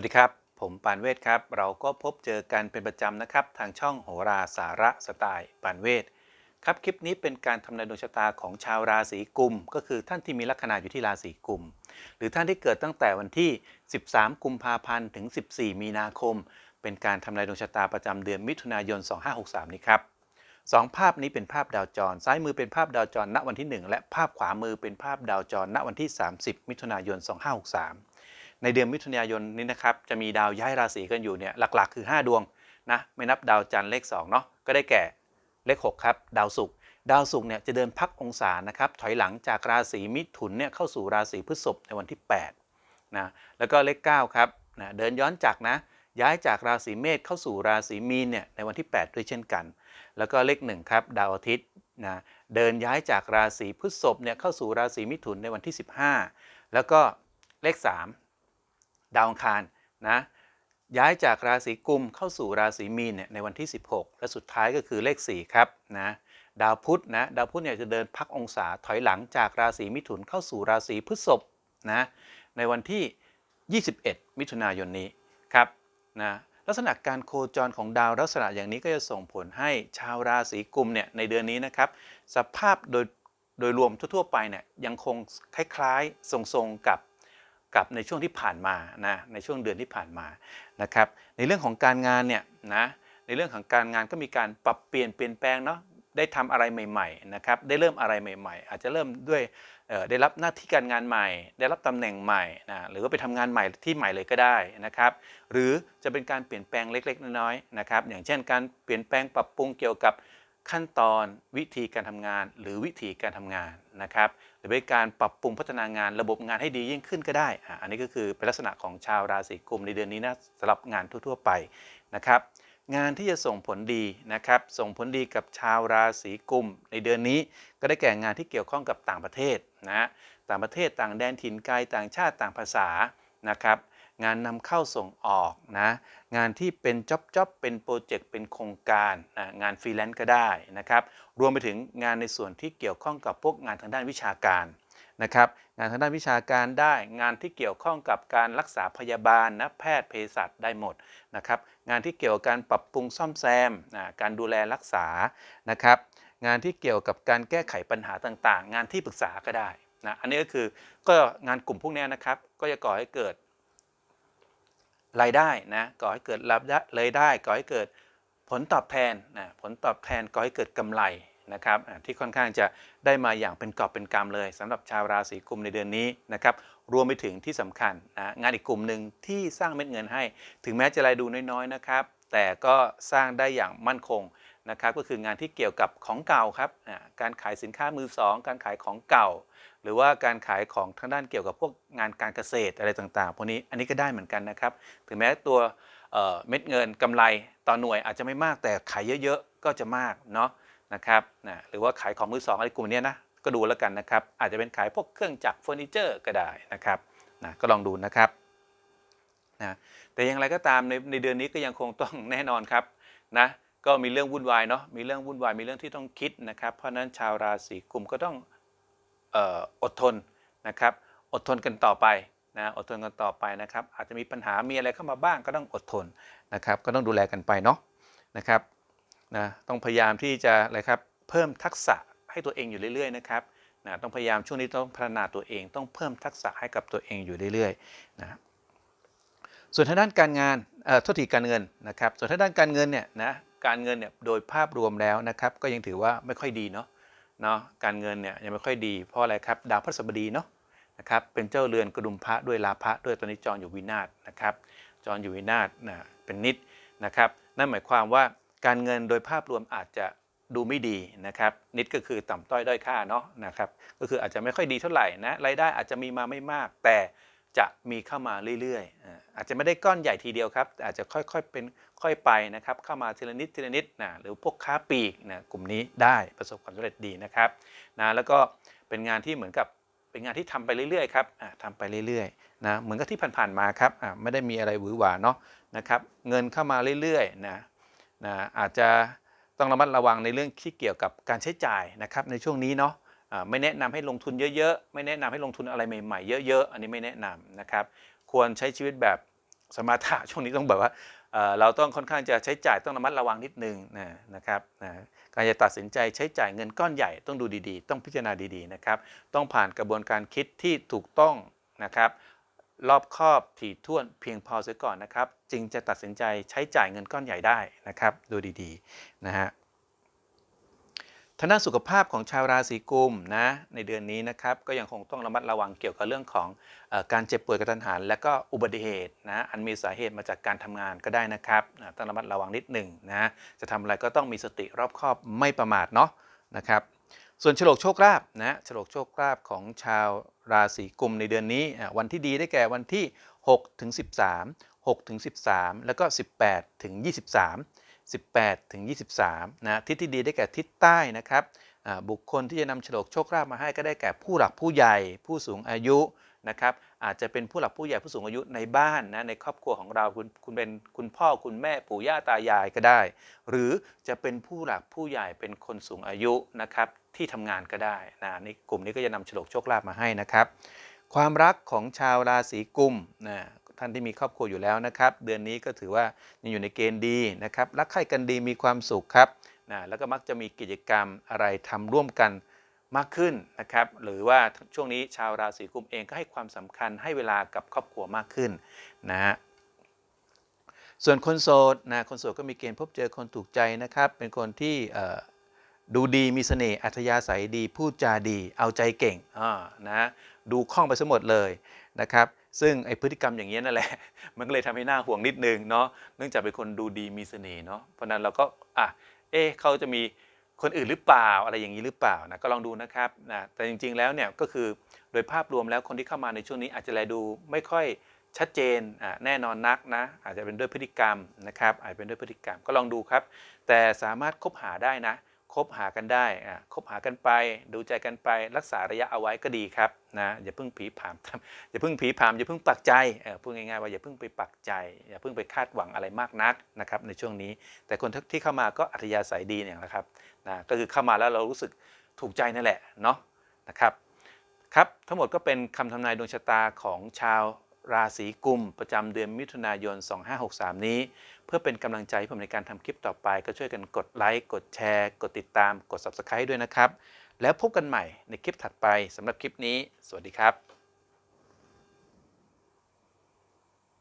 วัสดีครับ ผมปานเวทครับ เราก็พบเจอกันเป็นประจำนะครับ ทางช่องโหราสาระสไตล์ปานเวทครับคลิปนี้เป็นการทำนายดวงชะตาของชาวราศีกุม ก็คือท่านที่มีลัคนาอยู่ที่ราศีกุม หรือท่านที่เกิดตั้งแต่วันที่ 13 กุมภาพันธ์ถึง 14 มีนาคม เป็นการทำนายดวงชะตาประจำเดือนมิถุนายน 2563 นี้ครับสองภาพนี้เป็นภาพดาวจร ซ้ายมือเป็นภาพดาวจรณวันที่ 1 และภาพขวามือเป็นภาพดาวจรณวันที่ 30 มิถุนายน 2563 ในเดือนมิถุนายนนี้นะครับจะมีดาวย้ายราศีกันอยู่เนี่ยหลักๆ คือ 5 ดวงนะไม่นับดาวจันทร์เลข2เนาะก็ได้แก่เลข6ครับดาวศุกร์ดาวศุกร์เนี่ยจะเดินพักองศานะครับถอยหลังจากราศีมิถุนเนี่ยเข้าสู่ราศีพฤษภในวันที่8นะแล้วก็เลข9ครับนะเดินย้อนจากนะย้ายจากราศีเมษเข้าสู่ราศีมีนเนี่ยในวันที่ 8 ด้วยเช่นกัน แล้วก็เลข1ครับดาวอาทิตย์นะเดินย้ายจากราศีพฤษภเนี่ยเข้าสู่ราศีมิถุนในวันที่ 15 แล้วก็เลข3 ดาวอังคารนะย้ายจากราศีกุมเข้าสู่ราศีมีนเนี่ยในวันที่ 16 และสุดท้ายก็คือเลข 4 ครับนะดาวพุธนะดาวพุธเนี่ยจะเดินพักองศาถอยหลังจากราศีมิถุนเข้าสู่ราศีพฤษภนะในวันที่ 21 มิถุนายนนี้ครับนะลักษณะการโคจรของดาวลักษณะอย่างนี้ก็จะส่งผลให้ชาวราศีกุมเนี่ยในเดือนนี้นะครับสภาพโดยโดยรวมทั่วๆไปเนี่ยยังคงคล้ายๆทรงๆกับ กับในช่วงที่ผ่านมานะในช่วงเดือนที่ผ่านมานะครับในเรื่องของการงานเนี่ยนะในเรื่องของการงานก็มีการปรับเปลี่ยนเปลี่ยนแปลงเนาะได้ทำอะไรใหม่ๆนะครับได้เริ่มอะไรใหม่ ๆ อาจจะเริ่มด้วยได้รับหน้าที่การงานใหม่ ได้รับตำแหน่งใหม่นะหรือว่าไปทำงานใหม่ที่ใหม่เลยก็ได้นะครับ หรือจะเป็นการเปลี่ยนแปลงเล็กๆ น้อยๆนะครับอย่างเช่น การเปลี่ยนแปลงปรับปรุงเกี่ยวกับขั้นตอนวิธีการทำงาน หรือวิธีการทำงานนะครับ หรือเป็นการปรับปรุงพัฒนางานระบบงานให้ดียิ่งขึ้นก็ได้ อันนี้ก็คือเป็นลักษณะของชาวราศีกุมในเดือนนี้นะสำหรับงานทั่ว ๆ ไปนะครับงานที่จะส่งผลดีนะครับส่งผลดีกับชาวราศีกุมในเดือนนี้ก็ได้แก่งานที่เกี่ยวข้องกับต่างประเทศนะต่างประเทศต่างแดนถิ่นไกลต่างชาติต่างภาษานะครับ งานนำเข้าส่งออกนะงานที่เป็นจ็อบจ็อบเป็นโปรเจกต์เป็นโครงการนะงานฟรีแลนซ์ก็ได้นะครับรวมไปถึงงานในส่วนที่เกี่ยวข้องกับพวกงานทางด้านวิชาการนะครับงานทางด้านวิชาการได้งานที่เกี่ยวข้องกับการรักษาพยาบาลนะแพทย์เภสัชได้หมดนะครับงานที่เกี่ยวกับการปรับปรุงซ่อมแซมนะการดูแลรักษานะครับงานที่เกี่ยวกับการแก้ไขปัญหาต่างๆ งานที่ปรึกษาก็ได้นะอันนี้ก็คือก็งานกลุ่มพวกนี้นะครับก็จะก่อให้เกิด รายได้นะก่อให้เกิดรายได้ก่อให้เกิดผลตอบแทนนะผลตอบแทนก่อให้เกิดกำไรนะครับที่ค่อนข้างจะได้มาอย่างเป็นกอบเป็นกำเลยสำหรับชาวราศีกุมในเดือนนี้นะครับรวมไปถึงที่สำคัญนะงานอีกกลุ่มหนึ่งที่สร้างเม็ดเงินให้ ถึงแม้จะรายดูน้อยๆนะครับแต่ก็สร้างได้อย่างมั่นคง นะครับก็คืองานที่เกี่ยวกับของเก่าครับการขายสินค้ามือสองการขายของเก่า หรือว่าการขายของทางด้านเกี่ยวกับพวกงานการเกษตรอะไรต่างๆพวกนี้อันนี้ก็ได้เหมือนกันนะครับ ถึงแม้ตัวเเม็ดเงินกำไรต่อหน่วยอาจจะไม่มากแต่ขายเยอะๆ ก็จะมากเนาะนะครับนะหรือว่าขายของมือสองอะไรกลุ่มเนี้ยนะก็ดูแล้วกันนะครับ อาจจะเป็นขายพวกเครื่องจักรเฟอร์นิเจอร์ก็ได้นะครับนะก็ลองดูนะครับนะแต่อย่างไรก็ตามในในเดือนนี้ก็ยังคงต้องแน่นอนครับนะ ก็มีเรื่องวุ่นวายเนาะมีเรื่องวุ่นวายมีเรื่องที่ต้องคิดนะครับ เพราะนั้นชาวราศีกุมก็ต้องอดทนนะครับ อดทนกันต่อไปนะอดทนกันต่อไปนะครับ อาจจะมีปัญหามีอะไรเข้ามาบ้างก็ต้องอดทนนะครับ ก็ต้องดูแลกันไปเนาะนะครับนะต้องพยายามที่จะอะไรครับเพิ่มทักษะให้ตัวเองอยู่เรื่อยๆนะครับนะต้องพยายามช่วงนี้ต้องพัฒนาตัวเอง ต้องเพิ่มทักษะให้กับตัวเองอยู่เรื่อยๆนะส่วนทางด้านการงานเอ่อทษทีการเงินนะครับ ส่วนทางด้านการเงินเนี่ยนะ การเงินเนี่ยโดยภาพรวมแล้วนะครับ ก็ยังถือว่าไม่ค่อยดีเนาะเนาะการเงินเนี่ยยังไม่ค่อยดีเพราะอะไรครับดาวพฤหัสบดีเนาะนะครับเป็นเจ้าเรือนกระดุมพระด้วยลาภะด้วยตอนนี้จรอยู่วินาศนะครับจรอยู่วินาศนะเป็นนิดนะครับนั่นหมายความว่าการเงินโดยภาพรวมอาจจะดูไม่ดีนะครับ นิดก็คือต่ำต้อยด้อยค่าเนาะนะครับก็คืออาจจะไม่ค่อยดีเท่าไหร่นะรายได้อาจจะมีมาไม่มากแต่ จะมีเข้ามาเรื่อยๆ อาจจะไม่ได้ก้อนใหญ่ทีเดียวครับ อาจจะค่อยๆเป็นค่อยไปนะครับ เข้ามาทีละนิดทีละนิดนะหรือพวกค้าปลีกนะกลุ่มนี้ได้ประสบความสำเร็จดีนะครับนะแล้วก็เป็นงานที่เหมือนกับเป็นงานที่ทำไปเรื่อยๆครับทำไปเรื่อยๆนะเหมือนกับที่ผ่านๆมาครับไม่ได้มีอะไรหวือหวาเนาะนะครับเงินเข้ามาเรื่อยๆนะนะอาจจะต้องระมัดระวังในเรื่องที่เกี่ยวกับการใช้จ่ายนะครับในช่วงนี้เนาะ ไม่แนะนำให้ลงทุนเยอะๆ ไม่แนะนำให้ลงทุนอะไรใหม่ๆ เยอะๆ อันนี้ไม่แนะนำนะครับ ควรใช้ชีวิตแบบสมาถะช่วงนี้ต้องแบบว่าเราต้องค่อนข้างจะใช้จ่ายต้องระมัดระวังนิดนึงนะครับนะการจะตัดสินใจใช้จ่ายเงินก้อนใหญ่ต้องดูดีๆ ต้องพิจารณาดีๆนะครับ ต้องผ่านกระบวนการคิดที่ถูกต้องนะครับรอบครอบถี่ถ้วนเพียงพอเสียก่อนนะครับ จึงจะตัดสินใจใช้จ่ายเงินก้อนใหญ่ได้นะครับ ดูดีๆนะฮะ ทางด้านสุขภาพของชาวราศีกุมนะในเดือนนี้นะครับก็ยังคงต้องระมัดระวังเกี่ยวกับเรื่องของอการเจ็บป่วยกระทันหัน และก็อุบัติเหตุนะอันมีสาเหตุมาจากการทำงานก็ได้นะครับนะต้องระมัดระวังนิดหนึ่งนะจะทำอะไรก็ต้องมีสติรอบคอบไม่ประมาทเนาะนะครับส่วนฉลกโชคลาภนะฉลกโชคลาภของชาวราศีกุมในเดือนนี้ วันที่ดีได้แก่วันที่6ถึง13 6ถึง13 แล้วก็ 18ถึง23 18 ถึง 23 นะทิศที่ดีได้แก่ทิศใต้นะครับบุคคลที่จะนำฉลกโชคลาภมาให้ก็ได้แก่ผู้หลักผู้ใหญ่ ผู้สูงอายุนะครับอาจจะเป็นผู้หลักผู้ใหญ่ผู้สูงอายุในบ้านนะในครอบครัวของเราคุณคุณเป็นคุณพ่อคุณแม่ปู่ย่าตายายก็ได้ หรือจะเป็นผู้หลักผู้ใหญ่เป็นคนสูงอายุนะครับที่ทำงานก็ได้นะนี่กลุ่มนี้ก็จะนำฉลกโชคลาภมาให้นะครับ ความรักของชาวราศีกุมนะ ท่านที่มีครอบครัวอยู่แล้วนะครับ เดือนนี้ก็ถือว่ายังอยู่ในเกณฑ์ดีนะครับรักใคร่กันดีมีความสุขครับนะแล้วก็มักจะมีกิจกรรมอะไรทำร่วมกันมากขึ้นนะครับ หรือว่าช่วงนี้ชาวราศีกุมเองก็ให้ความสำคัญให้เวลากับครอบครัวมากขึ้นนะฮะส่วนคนโสดนะคนโสดก็มีเกณฑ์พบเจอคนถูกใจนะครับ เป็นคนที่ดูดีมีเสน่ห์อัธยาศัยดี พูดจาดี เอาใจเก่งอ่านะดูคล่องไปสมหมดเลยนะครับ ซึ่งไอพฤติกรรมอย่างนี้ยนั่นแหละ มันก็เลยทำให้หน้าห่วงนิดนึงเนาะเนื่องจากเป็นคนดูดีมีเสน่ห์เนาะเพราะนั้นเราก็อะเอ๊เขาจะมีคนอื่นหรือเปล่าอะไรอย่างนี้หรือเปล่านะก็ลองดูนะครับนะแต่จริงๆแล้วเนี่ยก็คือโดยภาพรวมแล้วคนที่เข้ามาในช่วงนี้อาจจะแลดูไม่ค่อยชัดเจนอะแน่นอนนักนะอาจจะเป็นด้วยพฤติกรรมนะครับอาจจะเป็นด้วยพฤติกรรมก็ลองดูครับ แต่สามารถคบหาได้นะ คบหากันได้อะคบหากันไป ดูใจกันไปรักษาระยะเอาไว้ก็ดีครับนะอย่าเพิ่งผีผามอย่าเพิ่งผีผามอย่าเพิ่งปักใจเอ่อพูดง่ายๆว่าอย่าเพิ่งไปปักใจ อย่าเพิ่งไปคาดหวังอะไรมากนักนะครับในช่วงนี้ แต่คนที่เข้ามาก็อัธยาศัยดีเนี่ยนะครับนะก็คือเข้ามาแล้วเรารู้สึกถูกใจนั่นแหละเนาะนะครับครับทั้งหมดก็เป็นคำทำนายดวงชะตาของชาว ราศีกุม ประจำเดือนมิถุนายน 2563 นี้ เพื่อเป็นกำลังใจผมในการทำคลิปต่อไปก็ช่วยกันกดไลค์กดแชร์ กดติดตาม กด Subscribe ด้วยนะครับ แล้วพบกันใหม่ในคลิปถัดไปสำหรับคลิปนี้ สวัสดีครับ